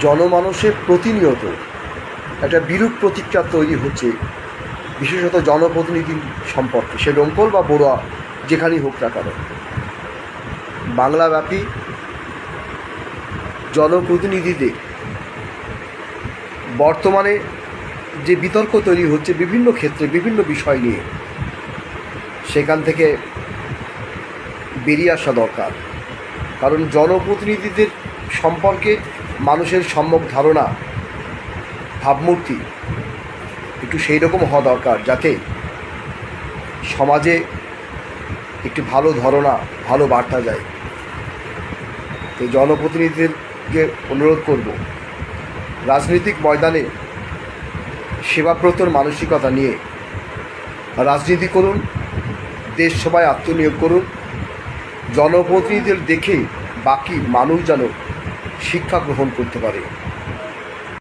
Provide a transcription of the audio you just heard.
জনমানসে প্রতিনিয়ত একটা বিরূপ প্রতিক্রিয়া তৈরি হচ্ছে, বিশেষত জনপ্রতিনিধি সম্পর্কে, সে ডোমকল বা বড়ুয়া, যেখানেই হোক না কেন। বাংলাব্যাপী জনপ্রতিনিধিদের বর্তমানে যে বিতর্ক তৈরি হচ্ছে বিভিন্ন ক্ষেত্রে, বিভিন্ন বিষয় নিয়ে, সেখান থেকে বেরিয়ে আসা দরকার। কারণ জনপ্রতিনিধিদের সম্পর্কে মানুষের সম্যক ধারণা, ভাবমূর্তি একটু সেই রকম হওয়া দরকার যাতে সমাজে একটি ভালো ধারণা, ভালো বার্তা যায়। তো জনপ্রতিনিধিদেরকে অনুরোধ করব, রাজনৈতিক ময়দানে সেবাব্রতর মানসিকতা নিয়ে রাজনীতি করুন, দেশ সবাই আত্মনিয়োগ করুন, জনপ্রতিনিধিদের দেখে বাকি মানুষ যেন শিক্ষা গ্রহণ করতে পারে।